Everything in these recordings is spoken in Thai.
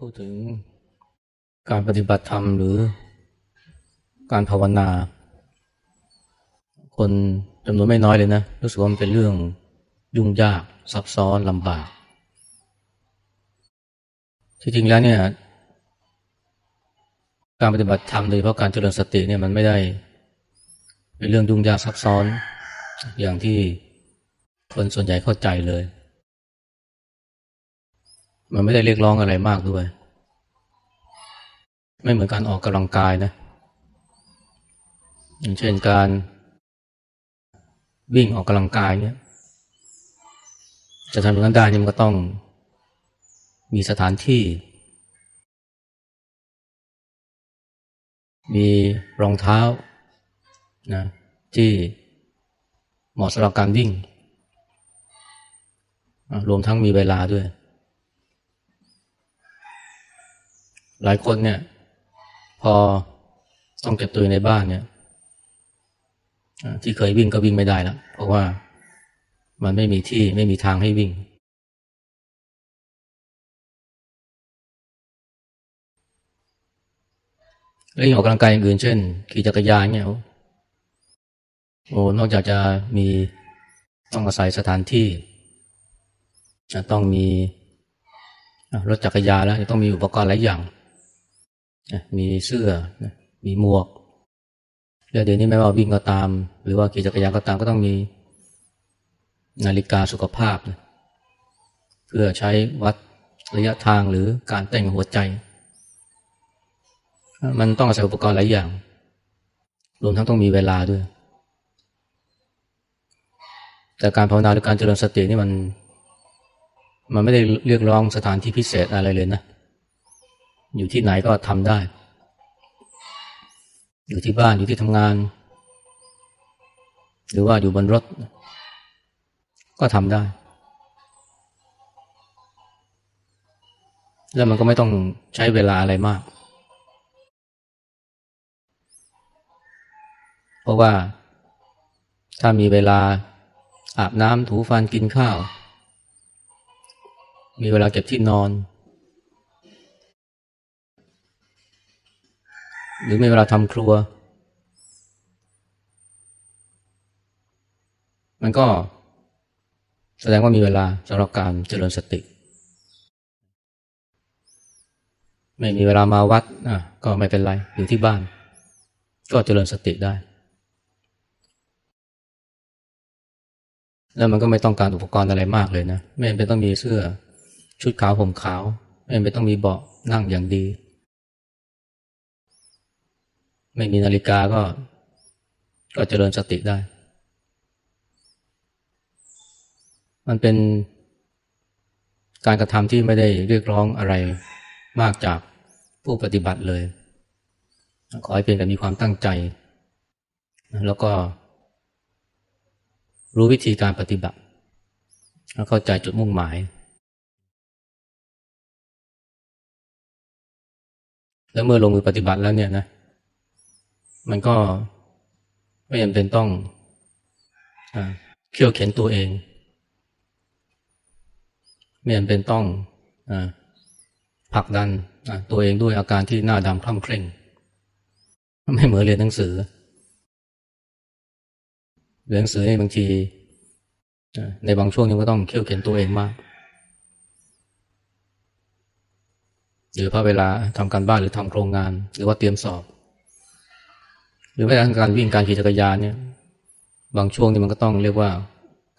พูดถึงการปฏิบัติธรรมหรือการภาวนา คนจำนวนไม่น้อยเลยนะ รู้สึกว่ามันเป็นเรื่องยุ่งยาก ซับซ้อนลำบาก ที่จริงแล้วเนี่ย การปฏิบัติธรรมโดยเฉพาะการเจริญสติเนี่ยมันไม่ได้ เป็นเรื่องยุ่งยากซับซ้อน อย่างที่คนส่วนใหญ่เข้าใจเลย มันไม่ได้เรียกร้องอะไรมากด้วย ไม่เหมือนการออกกำลังกายนะอย่างเช่นการวิ่งออกกำลังกายเนี่ย จะทำอย่างนั้นได้เนี่ยมันก็ต้องมีสถานที่ มีรองเท้านะที่เหมาะสำหรับการวิ่ง รวมทั้งมีเวลาด้วย หลายคนเนี่ย พอต้องเก็บตัวในบ้านเนี่ยที่เคยวิ่งก็วิ่งไม่ได้แล้วเพราะว่ามันไม่มีที่ไม่มีทางให้วิ่ง แล้วยังออกกำลังกายอย่างอื่นเช่นขี่จักรยานเนี่ยโอ้นอกจากจะมีต้องอาศัยสถานที่ จะต้องมีรถจักรยานแล้วจะต้องมีอุปกรณ์หลายอย่าง มีเสื้อมีหมวก แล้วเดี๋ยวนี้ไม่ว่าวิ่งก็ตาม หรือว่าขี่จักรยานก็ตามก็ต้องมีนาฬิกาสุขภาพเพื่อใช้วัดระยะทางหรือการเต้นหัวใจ มันต้องอาศัยอุปกรณ์หลายอย่าง รวมทั้งต้องมีเวลาด้วย แต่การภาวนาหรือการเจริญสตินี่มัน มันไม่ได้เรียกร้องสถานที่พิเศษอะไรเลยนะ อยู่ที่ไหนก็ทำได้ อยู่ที่บ้านอยู่ที่ทำงาน หรือว่าอยู่บนรถ ก็ทำได้ แล้วมันก็ไม่ต้องใช้เวลาอะไรมาก เพราะว่าถ้ามีเวลาอาบน้ำถูฟันกินข้าว มีเวลาเก็บที่นอน หรือไม่เวลาทำครัว มันก็แสดงว่ามีเวลาสำหรับการเจริญสติ ไม่มีเวลามาวัดอะก็ไม่เป็นไร อยู่ที่บ้าน ก็เจริญสติได้ แล้วมันก็ไม่ต้องการอุปกรณ์อะไรมากเลยนะ ไม่เป็นต้องมีเสื้อชุดขาวผมขาว ไม่เป็นต้องมีเบาะนั่งอย่างดี ไม่มีนาฬิกาก็ ก็เจริญสติได้ มันเป็นการกระทำที่ไม่ได้เรียกร้องอะไรมากจากผู้ปฏิบัติเลย ขอให้เพียงแต่มีความตั้งใจ แล้วก็ รู้วิธีการปฏิบัติ แล้วเข้าใจจุดมุ่งหมาย แล้วเมื่อลงมือปฏิบัติแล้วเนี่ยนะ มันก็ไม่จำเป็นต้องอเขี่ยวเข็นตัวเอง ไม่จำเป็นต้องอผลักดันตัวเองด้วยอาการที่หน้าดำคล่ำเคร่ง ไม่เหมือนเรียนหนังสือเรียนหนังสือนี่บางทีในบางช่วงนี้ก็ต้องเขี่ยวเข็นตัวเองมากหรือพอเวลาทำการบ้านหรือทำโครงงาน หรือว่าเตรียมสอบ รือแม้แต่การวิ่งการขี่จักรยานเนี่ย บางช่วงนี่มันก็ต้องเรียกว่า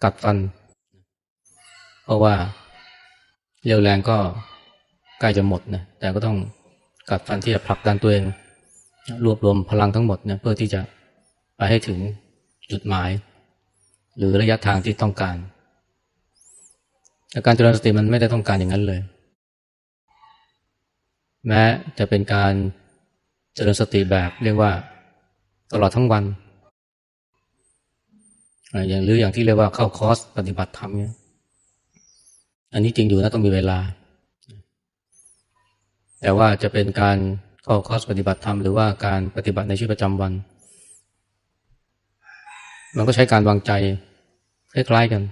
กัดฟัน เพราะว่าเรียวแรงก็ใกล้จะหมดนะแต่ก็ต้องกัดฟันที่จะผลักดันตัวเองรวบรวมพลังทั้งหมดเนี่ยเพื่อที่จะไปให้ถึงจุดหมาย หรือระยะทางที่ต้องการแต่การเจริญสติมันไม่ได้ต้องการอย่างนั้นเลย แม้จะเป็นการเจริญสติแบบเรียกว่า ตลอดทั้งวันอย่างหรืออย่างที่เรียกว่าเข้าคอร์สปฏิบัติธรรมเนี่ยอันนี้จริงอยู่นะต้องมีเวลา แต่ว่าจะเป็นการเข้าคอร์สปฏิบัติธรรมหรือว่าการปฏิบัติในชีวิตประจำวัน มันก็ใช้การวางใจคล้ายๆกัน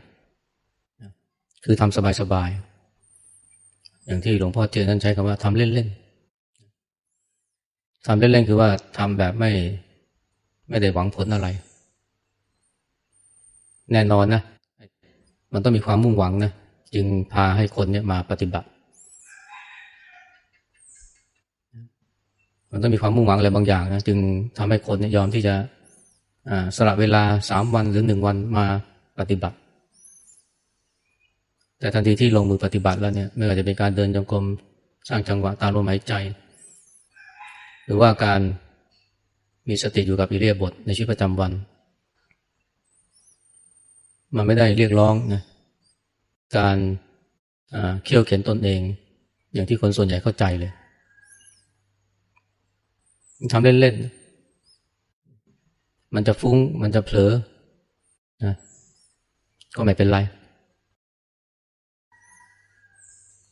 คือทำสบายๆ อย่างที่หลวงพ่อเทียนนั้นใช้คำว่าทำเล่นๆทำเล่นๆ คือว่าทำแบบไม่ ไม่ได้หวังผลอะไร แน่นอนนะมันต้องมีความมุ่งหวังนะจึงพาให้คนเนี่ยมาปฏิบัติ มันต้องมีความมุ่งหวังอะไรบางอย่างนะจึงทำให้คนเนี่ยยอมที่จะสละเวลาสามวันหรือหนึ่งวันมาปฏิบัติ แต่ทันทีที่ลงมือปฏิบัติแล้วเนี่ยไม่ว่าจะเป็นการเดินจงกรมสร้างจังหวะตามลมหายใจ หรือว่าการ มีสติอยู่กับอิเลียบทในชีวิตประจำวัน มันไม่ได้เรียกร้องนะการเขี่ยวเข็นตนเอง อย่างที่คนส่วนใหญ่เข้าใจเลยทำเล่นๆ มันจะฟุ้ง มันจะเผลอนะก็ไม่เป็นไร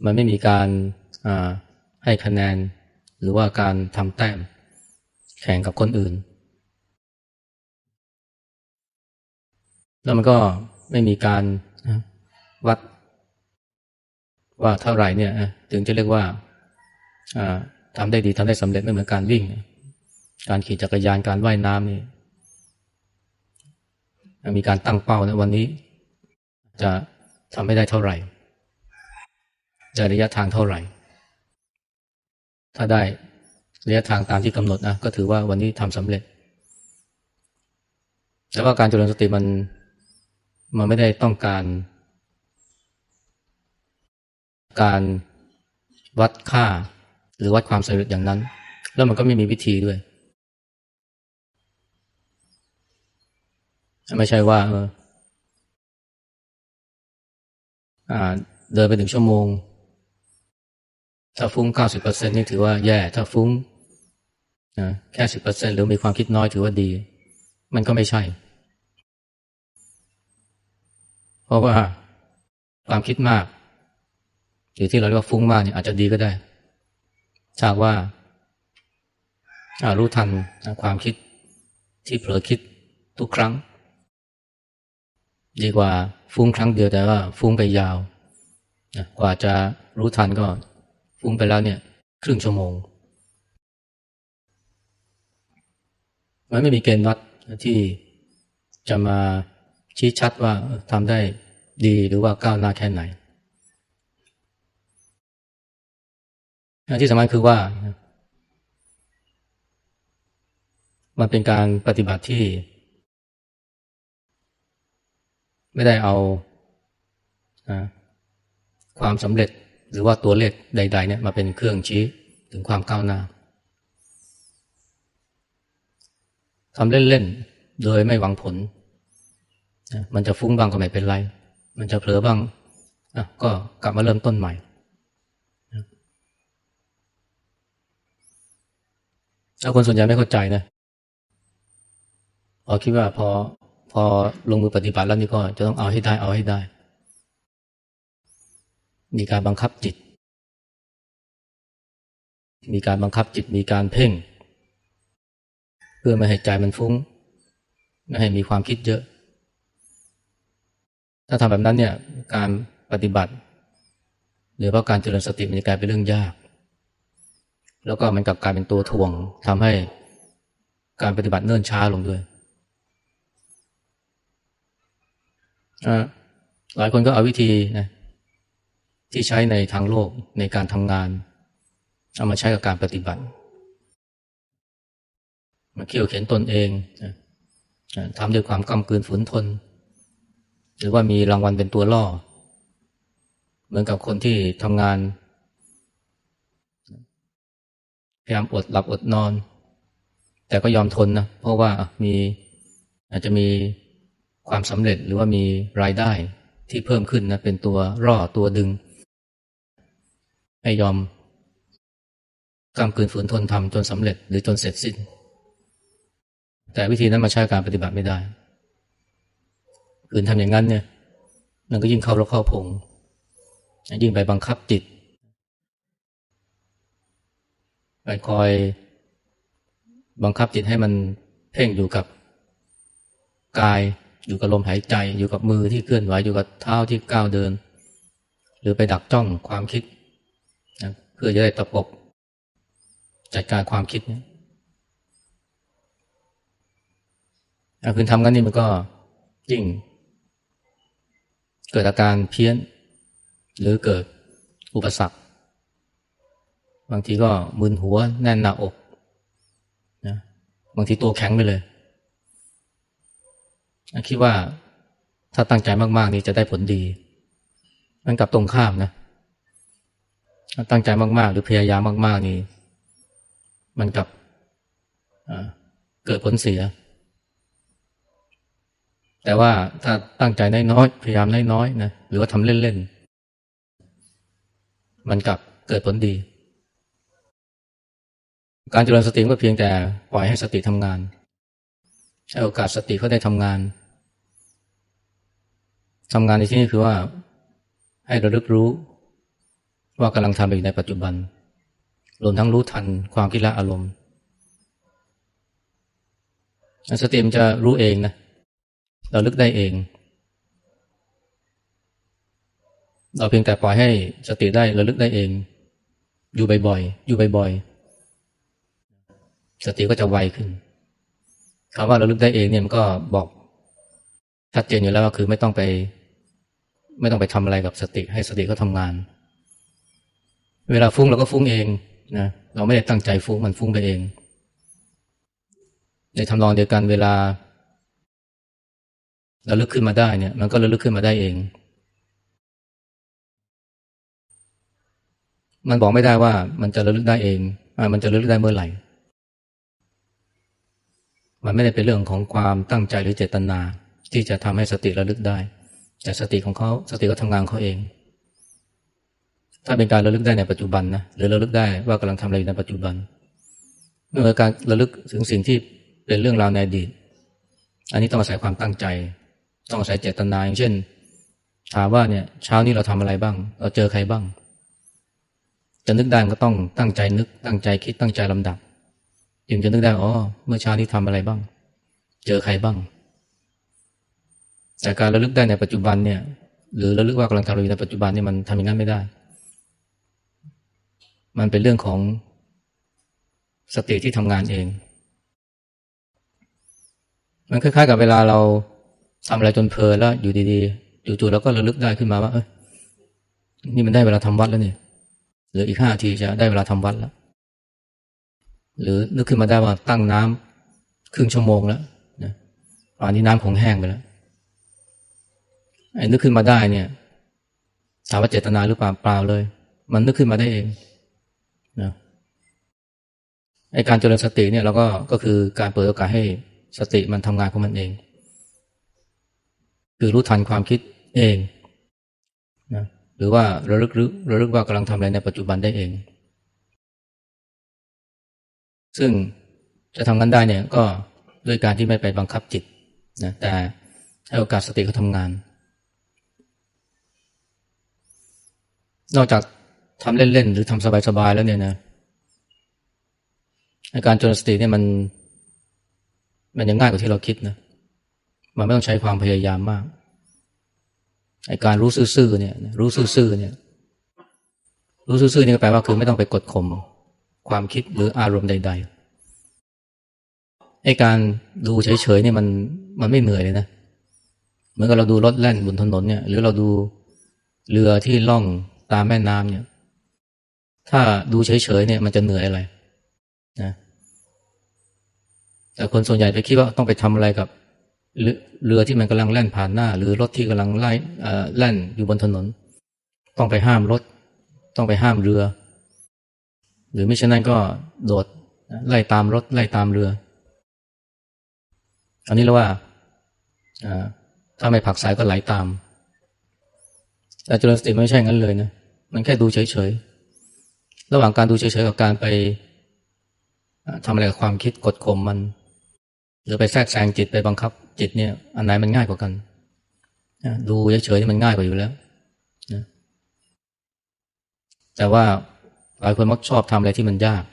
มันไม่มีการให้คะแนนหรือว่าการทำแต้ม แข่งกับคนอื่น แล้วมันก็ไม่มีการวัด ว่าเท่าไหร่เนี่ยถึงจะเรียกว่าทำได้ดีทำได้สำเร็จไม่เหมือนการวิ่ง การขี่จักรยานการว่ายน้ำนี่มีการตั้งเป้านะวันนี้ จะทำให้ได้เท่าไหร่ จะระยะทางเท่าไหร่ ถ้าได้ ระยะทางตามที่กำหนดนะก็ถือว่าวันนี้ทำสำเร็จ แต่ว่าการเจริญสติมันมันไม่ได้ต้องการ การวัดค่าหรือวัดความสำเร็จอย่างนั้น แล้วมันก็ไม่มีวิธีด้วย ไม่ใช่ว่าเออเดินไปถึงชั่วโมง ถ้าฟุ้งเก้าสิบเปอร์เซ็นนี่ถือว่าแย่ ถ้าฟุ้ง แค่สิบเปอร์เซ็นหรือมีความคิดน้อยถือว่าดี มันก็ไม่ใช่ เพราะว่าความคิดมากหรือที่เราเรียกว่าฟุ้งมากเนี่ยอาจจะดีก็ได้ถ้าว่ารู้ทันความคิดที่เผลอคิดทุกครั้ง ดีกว่าฟุ้งครั้งเดียวแต่ว่าฟุ้งไปยาว กว่าจะรู้ทันก็ฟุ้งไปแล้วเนี่ย ครึ่งชั่วโมง มันไม่มีเกณฑ์วัดที่จะมาชี้ชัดว่าทำได้ดีหรือว่าก้าวหน้าแค่ไหนที่สำคัญคือว่า มันเป็นการปฏิบัติที่ ไม่ได้เอาความสำเร็จหรือว่าตัวเลขใด ๆ เนี่ยมาเป็นเครื่องชี้ถึงความก้าวหน้า ทำเล่นๆ โดยไม่หวังผล มันจะฟุ้งบ้างก็ไม่เป็นไร มันจะเผลอบ้างก็กลับมาเริ่มต้นใหม่ แล้วคนส่วนใหญ่ไม่เข้าใจนะพอคิดว่าพอพอลงมือปฏิบัติแล้วนี่ก็จะต้องเอาให้ได้เอาให้ได้ มีการบังคับจิต มีการบังคับจิตมีการเพ่ง เพื่อไม่ให้ใจมันฟุ้ง ไม่ให้มีความคิดเยอะ ถ้าทำแบบนั้นเนี่ยการปฏิบัติหรือว่าการเจริญสติมันจะกลายเป็นเรื่องยาก แล้วก็มันกลับกลายเป็นตัวถ่วงทำให้การปฏิบัติเนิ่นช้าลงด้วยหลายคนก็เอาวิธีนะที่ใช้ในทางโลกในการทำงาน เอามาใช้กับการปฏิบัติ มาเขี่ยวเข็นตนเองทำด้วยความกำกืนฝืนทน หรือว่ามีรางวัลเป็นตัวล่อ เหมือนกับคนที่ทำงาน พยายามอดหลับอดนอน แต่ก็ยอมทนนะ เพราะว่ามีอาจจะมีความสำเร็จหรือว่ามีรายได้ที่เพิ่มขึ้นนะเป็นตัวร่อตัวดึง ให้ยอมกำกืนฝืนทนทำจนสำเร็จหรือจนเสร็จสิ้น แต่วิธีนั้นมาใช้การปฏิบัติไม่ได้คืนทำอย่างนั้นเนี่ย มันก็ยิ่งเข้ารกเข้าพงยิ่งไปบังคับจิต ไปคอยบังคับจิตให้มันเพ่งอยู่กับกาย อยู่กับลมหายใจ อยู่กับมือที่เคลื่อนไหว อยู่กับเท้าที่ก้าวเดิน หรือไปดักจ้องความคิดนะเพื่อจะได้ตะปบจัดการความคิดเนี่ย คืนทำกันนี่มันก็ยิ่ง เกิดอาการเพี้ยน หรือเกิดอุปสรรค บางทีก็มึนหัวแน่นหน้าอกนะบางทีตัวแข็งไปเลย คิดว่าถ้าตั้งใจมากๆ นี่จะได้ผลดี มันกลับตรงข้ามนะ ตั้งใจมากๆ หรือพยายามมาก ๆ นี่ มันกลับเกิดผลเสีย แต่ว่าถ้าตั้งใจน้อยๆพยายามน้อยๆนะหรือว่าทำเล่นๆมันกลับเกิดผลดี การเจริญสติก็เพียงแต่ปล่อยให้สติทำงานให้โอกาสสติเขาได้ทำงานทำงานในที่นี้คือว่า ให้ระลึกรู้ ว่ากำลังทำอยู่ในปัจจุบันรวมทั้งรู้ทันความคิดและอารมณ์สติมันจะรู้เองนะ เราลึกได้เอง เราเพียงแต่ปล่อยให้สติได้ระลึกได้เอง อยู่บ่อยๆ อยู่บ่อยๆ สติก็จะไวขึ้นคำว่าระลึกได้เองเนี่ยมันก็บอกชัดเจนอยู่แล้วว่าคือไม่ต้องไป ไม่ต้องไปทำอะไรกับสติ ให้สติเขาทำงาน เวลาฟุ้งเราก็ฟุ้งเองนะเราไม่ได้ตั้งใจฟุ้งมันฟุ้งไปเอง ในทำนองเดียวกันเวลา ราลึกขึ้นมาได้เนี่ย มันก็ระลึกขึ้นมาได้เอง มันบอกไม่ได้ว่ามันจะระลึกได้เองอมันจะระลึกได้เมื่อไหร่ มันไม่ได้เป็นเรื่องของความตั้งใจหรือเจตนา ที่จะทำให้สติระลึกได้ แต่สติของเขาสติก็ทำงานเขาเอง ถ้าเป็นการระลึกได้ในปัจจุบันนะหรือระลึกได้ว่ากำลังทำอะไรอยู่ในปัจจุบันเมื่อการระลึกถึงสิ่งที่เป็นเรื่องราวในอดีตอันนี้ต้องอาศัยความตั้งใจ ต้องอาศัยเจตนาอย่างเช่น ถามว่าเนี่ยเช้านี้เราทำอะไรบ้าง เราเจอใครบ้าง จะนึกได้ก็ต้องตั้งใจนึก ตั้งใจคิดตั้งใจลำดับจึงจะนึกได้อ๋อเมื่อเช้านี้ทำอะไรบ้าง เจอใครบ้าง แต่การระลึกได้ในปัจจุบันเนี่ย หรือระลึกว่ากำลังทำอะไรในปัจจุบันนี่มันทำอย่างนั้นไม่ได้ มันเป็นเรื่องของสติที่ทำงานเอง มันคล้ายๆกับเวลาเรา ทำอะไรจนเพลินแล้วอยู่ดีๆจู่ๆเราก็ระลึกได้ขึ้นมาว่าเอ้ยนี่มันได้เวลาทำวัดแล้วเนี่ยหรืออีกห้าทีจะได้เวลาทำวัดแล้ว หรือนึกขึ้นมาได้ว่าตั้งน้ำครึ่งชั่วโมงแล้วนะป่านนี้น้ำคงแห้งไปแล้วไอ้นึกขึ้นมาได้เนี่ยถามว่าเจตนาหรือเปล่าเปล่าเลย มันนึกขึ้นมาได้เองนะไอ้การเจริญสติเนี่ยเราก็ก็คือการเปิดโอกาสให้สติมันทำงานของมันเอง คือรู้ทันความคิดเองนะหรือว่าระลึกรู้ระลึกว่ากำลังทำอะไรในปัจจุบันได้เอง ซึ่งจะทำกันได้เนี่ยก็ด้วยการที่ไม่ไปบังคับจิตนะแต่ให้โอกาสสติเขาทำงาน นอกจากทำเล่นๆหรือทำสบายๆแล้วเนี่ยนะการจนสติเนี่ยมัน มันยังง่ายกว่าที่เราคิดนะ มันไม่ต้องใช้ความพยายามมากไอการรู้ซื่อๆเนี่ย รู้ซื่อๆเนี่ย รู้ซื่อๆนี่ก็แปลว่าคือไม่ต้องไปกดข่มความคิดหรืออารมณ์ใด ๆไอการดูเฉยๆเนี่ยมันมันไม่เหนื่อยเลยนะเหมือนกับเราดูรถแล่นบนถนนเนี่ย หรือเราดูเรือที่ล่องตามแม่น้ำเนี่ย ถ้าดูเฉยๆเนี่ย มันจะเหนื่อยอะไรนะแต่คนส่วนใหญ่ไปคิดว่าต้องไปทำอะไรกับ เรือที่มันกำลังแล่นผ่านหน้า หรือรถที่กำลังไล่แล่นอยู่บนถนน ต้องไปห้ามรถ ต้องไปห้ามเรือ หรือไม่เช่นนั้นก็โดดไล่ตามรถไล่ตามเรือ อันนี้เราว่าถ้าไม่ผักสายก็ไหลาตามแต่จุลสติไม่ใช่งั้นเลยนะมันแค่ดูเฉยๆ ระหว่างการดูเฉยๆกับการไปทำอะไรกับความคิดกดข่มมัน หรือไปแทรกแซงจิตไปบังคับ จิตเนี่ยอันไหนมันง่ายกว่ากันดูเฉยๆมันง่ายกว่าอยู่แล้วนะแต่ว่าหลายคนมักชอบทำอะไรที่มันยาก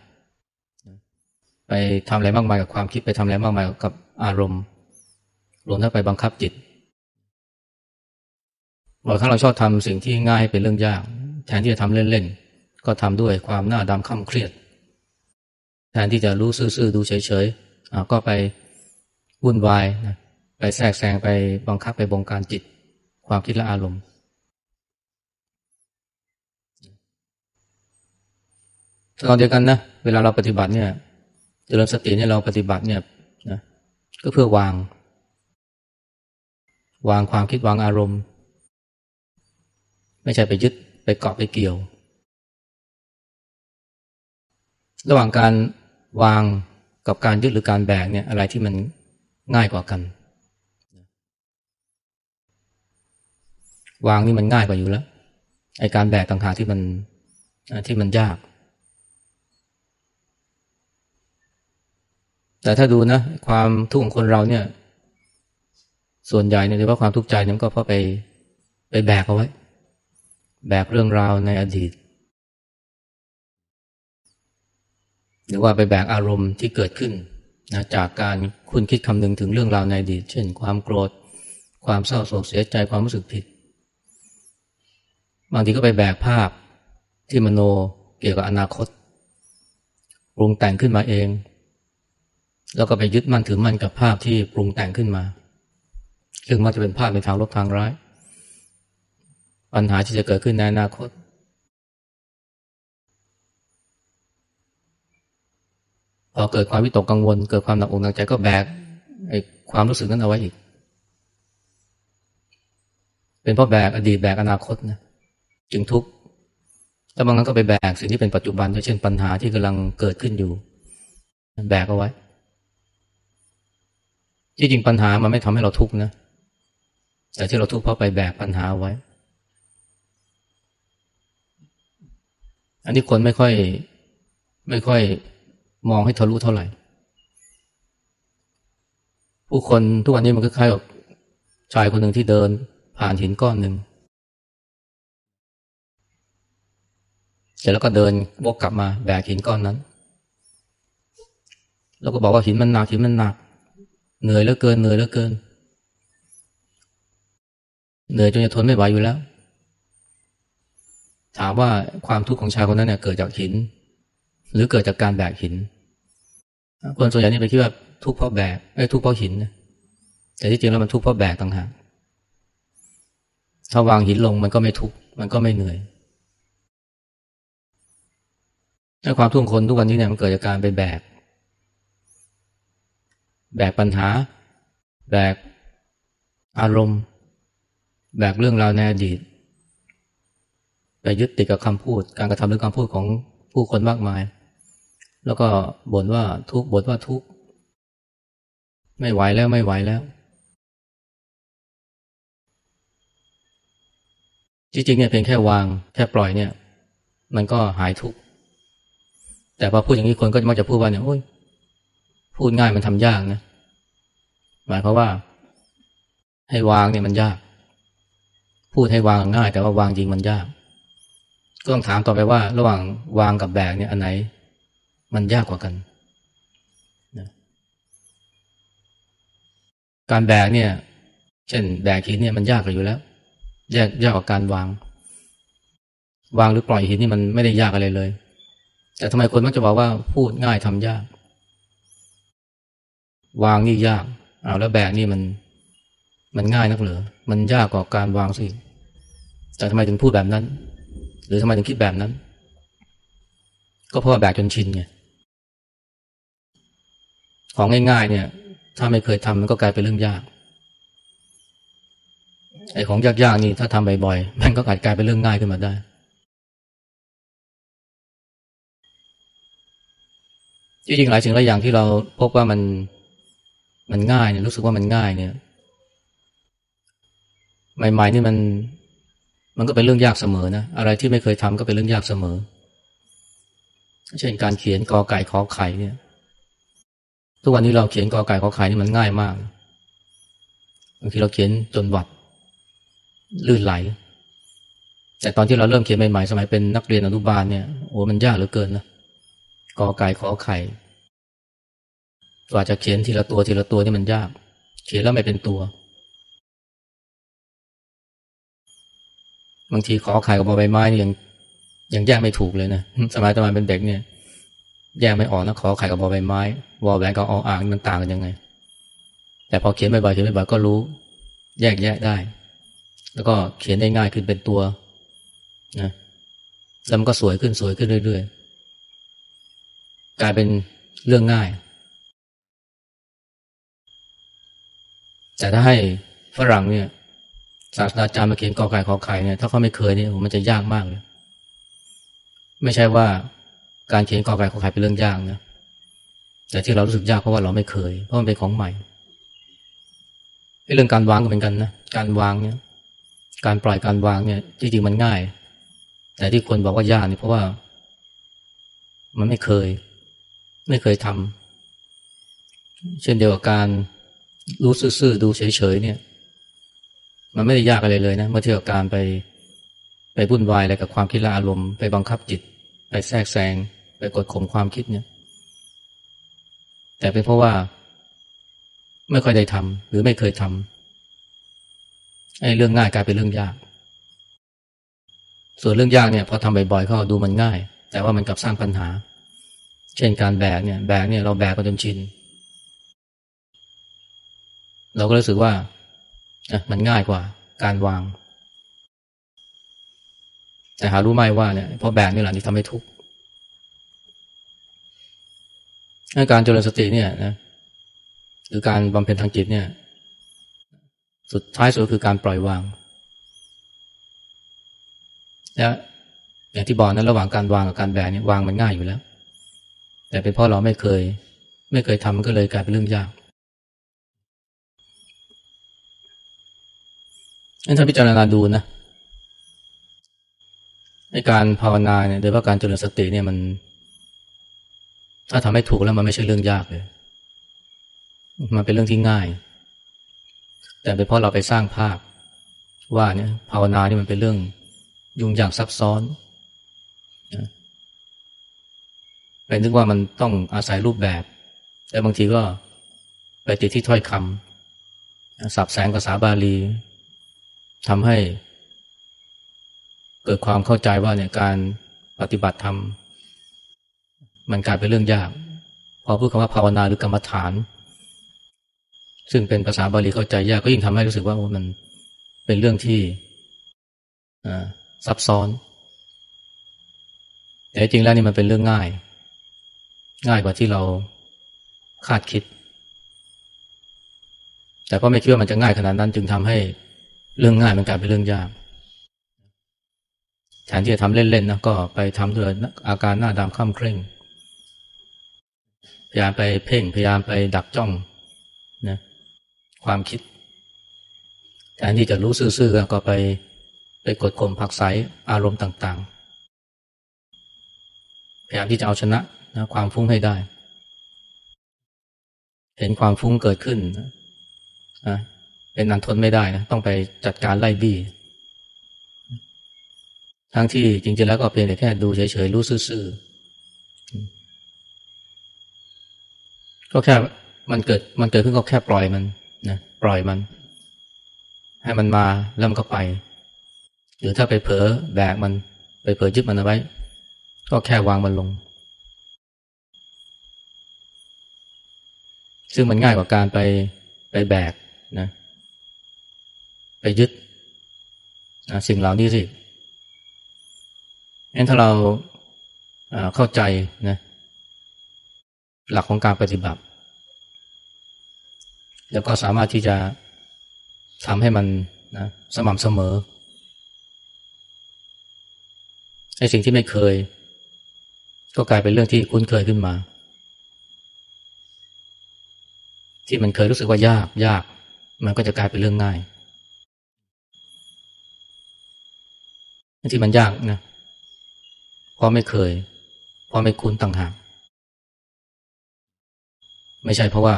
ไปทำอะไรมากมายกับความคิดไปทำอะไรมากมายกับอารมณ์รวมทั้งไปบังคับจิตบางครั้งเราชอบทำสิ่งที่ง่ายให้เป็นเรื่องยาก แทนที่จะทำเล่นก็ทำด้วยความหน้าดำข้าเครียด แทนที่จะรู้ซื่อๆดูเฉยๆก็ไป วุ่นวายนะไปแทรกแซงไปบังคับไปบงการจิต ความคิดและอารมณ์ ตอนเดียวกันนะเวลาเราปฏิบัติเนี่ยเจริญสติเนี่ยเราปฏิบัติเนี่ยนะก็เพื่อวาง วางความคิดวางอารมณ์ ไม่ใช่ไปยึดไปเกาะไปเกี่ยว ระหว่างการวางกับการยึดหรือการแบกเนี่ยอะไรที่มัน ง่ายกว่ากัน วางนี่มันง่ายกว่าอยู่แล้วไอการแบกต่างหากที่มันที่มันยาก แต่ถ้าดูนะความทุกข์ของคนเราเนี่ย ส่วนใหญ่เนี่ยหรือว่าความทุกข์ใจเนี่ยก็เพราะไปไปแบกเอาไว้ แบกเรื่องราวในอดีต หรือว่าไปแบกอารมณ์ที่เกิดขึ้น นะจากการคุณคิดคำนึงถึงเรื่องราวในอดีต เช่น ความโกรธ ความเศร้าโศกเสียใจความรู้สึกผิด บางทีก็ไปแบกภาพที่มโนเกี่ยวกับอนาคตปรุงแต่งขึ้นมาเอง แล้วก็ไปยึดมั่นถือมั่นกับภาพที่ปรุงแต่งขึ้นมา ซึ่งมักจะเป็นภาพในทางลบทางร้าย ปัญหาที่จะเกิดขึ้นในอนาคต พอ เกิดความวิตกกังวล เกิดความหนักอกหนักใจก็แบกไอ้ความรู้สึกนั้นเอาไว้อีก เป็นเพราะแบกอดีตแบกอนาคตนะจึงทุกข์แล้วบางครั้งก็ไปแบกสิ่งที่เป็นปัจจุบันเช่นปัญหาที่กำลังเกิดขึ้นอยู่ แบกเอาไว้ ที่จริงปัญหามันไม่ทำให้เราทุกข์นะแต่ที่เราทุกข์เพราะไปแบกปัญหาไว้ อันนี้คนไม่ค่อย ไม่ค่อย มองให้ทะลุเท่าไหร่ ผู้คนทุกวันนี้มันคล้ายๆกับชายคนหนึ่งที่เดิน ผ่านหินก้อนหนึ่งเสร็จแล้วก็เดินวกกลับมาแบกหินก้อนนั้น แล้วก็บอกว่าหินมันหนักหินมันหนัก เหนื่อยเหลือเกินเหนื่อยเหลือเกิน เหนื่อยจนจะทนไม่ไหวอยู่แล้ว ถามว่าความทุกข์ของชายคนนั้นเนี่ยเกิดจากหิน หรือเกิดจากการแบกหิน คนส่วนใหญ่นี่ไปคิดว่าทุกข์เพราะแบกไอ้ทุกข์เพราะหินนะแต่ที่จริงแล้วมันทุกข์เพราะแบกต่างหากถ้าวางหินลงมันก็ไม่ทุกข์มันก็ไม่เหนื่อยแต่ความทุกข์คนทุกวันนี้เนี่ยมันเกิดจากการไปแบก แบกปัญหา แบกอารมณ์ แบกเรื่องราวในอดีตไปยึดติดกับคำพูด การกระทำหรือคำพูดของผู้คนมากมาย แล้วก็บ่นว่าทุกบ่นว่าทุกไม่ไหวแล้วไม่ไหวแล้ว จริงๆเนี่ยเพียงแค่วางแค่ปล่อยเนี่ย มันก็หายทุกข์แต่พอพูดอย่างนี้คนก็มักจะพูดว่าเนี่ยโอ้ยพูดง่ายมันทำยากนะหมายความว่า ให้วางเนี่ยมันยาก พูดให้วางง่าย แต่ว่าวางจริงมันยาก ก็ต้องถามต่อไปว่า ระหว่างวางกับแบกเนี่ยอันไหน มันยากกว่ากันนะการแบกเนี่ย เช่นแบกหินเนี่ยมันยากกว่าอยู่แล้วยากยากกว่าการวาง วางหรือปล่อยหินนี่มันไม่ได้ยากอะไรเลย แต่ทำไมคนมักจะบอกว่าพูดง่ายทำยาก วางนี่ยากเอาแล้วแบกนี่มัน มันง่ายนักเหรอมันยากกว่าการวางสิแต่ทำไมถึงพูดแบบนั้น หรือทำไมถึงคิดแบบนั้น ก็เพราะแบกจนชินไง ของง่ายๆ เนี่ย ถ้าไม่เคยทำมันก็กลายเป็นเรื่องยาก ไอ้ของยากๆนี่ถ้าทำบ่อยๆมันก็อาจกลายเป็นเรื่องง่ายขึ้นมาได้ จริงๆหลายสิ่งหลายอย่างที่เราพบว่ามันมันง่ายเนี่ยรู้สึกว่ามันง่ายเนี่ยใหม่ๆนี่มัน มันก็เป็นเรื่องยากเสมอนะอะไรที่ไม่เคยทำก็เป็นเรื่องยากเสมอ เช่นการเขียนกอไก่ขอไข่เนี่ย ทุกวันนี้เราเขียนกอไก่ขอไข่นี่มันง่ายมากบางทีเราเขียนจนวัดลื่นไหล แต่ตอนที่เราเริ่มเขียนใหม่ๆสมัยเป็นนักเรียนอนุบาลเนี่ยโอ้มันยากเหลือเกินนะกอไก่ขอไข่กว่าจะเขียนทีละตัวทีละตัวนี่มันยาก เขียนแล้วไม่เป็นตัว บางทีขอไข่กับบอใบไม้นี่ยังยังแยกไม่ถูกเลยนะสมัยตอนเป็นเด็กเนี่ย แยกไม่ออกนะขอไข่กับบอใบไม้วอแหวนกับออ่างมันต่างกันยังไง แต่พอเขียนบ่อยๆเขียนบ่อยๆก็รู้ แยกแยะได้ แล้วก็เขียนได้ง่ายขึ้นเป็นตัวนะแล้วมันก็สวยขึ้นสวยขึ้นเรื่อยๆ กลายเป็นเรื่องง่าย แต่ถ้าให้ฝรั่งเนี่ยศาสตราจารย์มาเขียนกอไก่ขอไข่เนี่ยถ้าเขาไม่เคยเนี่ยมันจะยากมากเลย ไม่ใช่ว่า การเขียนกอไก่ขอไข่เป็นเรื่องยากนะแต่ที่เรารู้สึกยากเพราะว่าเราไม่เคย เพราะมันเป็นของใหม่เรื่องการวางก็เหมือนกันนะการวางเนี่ยการปล่อยการวางเนี่ยจริงๆมันง่าย แต่ที่คนบอกว่ายากเนี่ยเพราะว่า มันไม่เคย ไม่เคยทำเช่นเดียวกับการรู้ซื่อๆดูเฉยๆเนี่ย มันไม่ได้ยากอะไรเลยนะเมื่อเทียบกับการไปไปวุ่นวายอะไรกับความคิดละอารมณ์ไปบังคับจิต ไปแทรกแซง ไปกดข่มความคิดเนี่ย แต่เป็นเพราะว่า ไม่ค่อยได้ทำหรือไม่เคยทำไอ้เรื่องง่ายกลายเป็นเรื่องยาก ส่วนเรื่องยากเนี่ยพอทำบ่อยๆเขาดูมันง่าย แต่ว่ามันกลับสร้างปัญหา เช่นการแบกเนี่ย แบกเนี่ยเราแบกกันจนชินเราก็รู้สึกว่ามันง่ายกว่าการวาง แต่หารู้ไหมว่าเนี่ยเพราะแบกนี่แหละที่ทำให้ทุกข์ การเจริญสติเนี่ยนะหรือการบำเพ็ญทางจิตเนี่ย สุดท้ายสุดคือการปล่อยวางและอย่างที่บอกนั้นระหว่างการวางกับการแบกเนี่ยวางมันง่ายอยู่แล้ว แต่เป็นเพราะเราไม่เคย ไม่เคยทำมันก็เลยกลายเป็นเรื่องยากนั่นถ้าพิจารณาดูนะในการภาวนาเนี่ยโดยว่าะการเจริญสติเนี่ยมัน ถ้าทำให้ถูกแล้วมันไม่ใช่เรื่องยากเลย มันเป็นเรื่องที่ง่าย แต่เป็นเพราะเราไปสร้างภาพ ว่าเนี่ยภาวนานี่มันเป็นเรื่องยุ่งยากซับซ้อนไปนึกว่ามันต้องอาศัยรูปแบบ แต่บางทีก็ไปติดที่ถ้อยคำสับแสงภาษาบาลีทำให้ เกิดความเข้าใจว่าเนี่ยการปฏิบัติธรรม มันกลายเป็นเรื่องยาก พอพูดคำว่าภาวนาหรือกรรมฐาน ซึ่งเป็นภาษาบาลีเข้าใจยากก็ยิ่งทำให้รู้สึกว่ามันเป็นเรื่องที่ซับซ้อน แต่จริงแล้วนี่มันเป็นเรื่องง่าย ง่ายกว่าที่เราคาดคิด แต่ก็ไม่คิดว่ามันจะง่ายขนาดนั้น จึงทำให้เรื่องง่ายมันกลายเป็นเรื่องยากแทนที่จะทำเล่นๆนะก็ไปทำด้วยอาการหน้าดำข้ามเคร่ง ยายามไปเพ่งพยายามไปดักจ้องนะความคิดแทนที่จะรู้ซื่อๆก็ไปไปกดข่มผักใสอารมณ์ต่างๆ พยายามที่จะเอาชนะนะความฟุ้งให้ได้ เห็นความฟุ้งเกิดขึ้นนะเป็นนันทนไม่ได้นะต้องไปจัดการไล่บี้ทั้งที่จริงๆแล้วก็เพียงแต่แค่ดูเฉยๆรู้ซื่อๆ ก็แค่มันเกิดมันเกิดขึ้นก็แค่ปล่อยมันนะปล่อยมัน ให้มันมาแล้วมันก็ไป หรือถ้าไปเผลอแบกมันไปเผลอยึดมันเอาไว้ ก็แค่วางมันลง ซึ่งมันง่ายกว่าการไปไปแบกนะไปยึดนะสิ่งเหล่านี้สิงั้นถ้าเราเข้าใจนะ หลักของการปฏิบัติ แล้วก็สามารถที่จะทำให้มันนะสม่ำเสมอไอ้สิ่งที่ไม่เคย ก็กลายเป็นเรื่องที่คุ้นเคยขึ้นมา ที่มันเคยรู้สึกว่ายากยาก มันก็จะกลายเป็นเรื่องง่ายที่มันยากนะเพราะไม่เคย เพราะไม่คุ้นต่างหาก ไม่ใช่เพราะว่า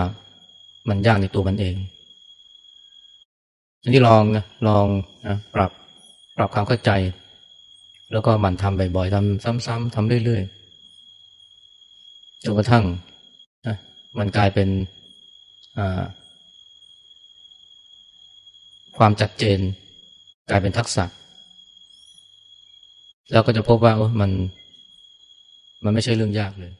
มันยากในตัวมันเองอันนี้ลองนะลองนะปรับปรับความเข้าใจ แล้วก็มันทำบ่อยๆทำซ้ำๆทำเรื่อยๆจนกระทั่งนะมันกลายเป็นความจัดเจน กลายเป็นทักษะ แล้วก็จะพบว่ามัน มันไม่ใช่เรื่องยากเลย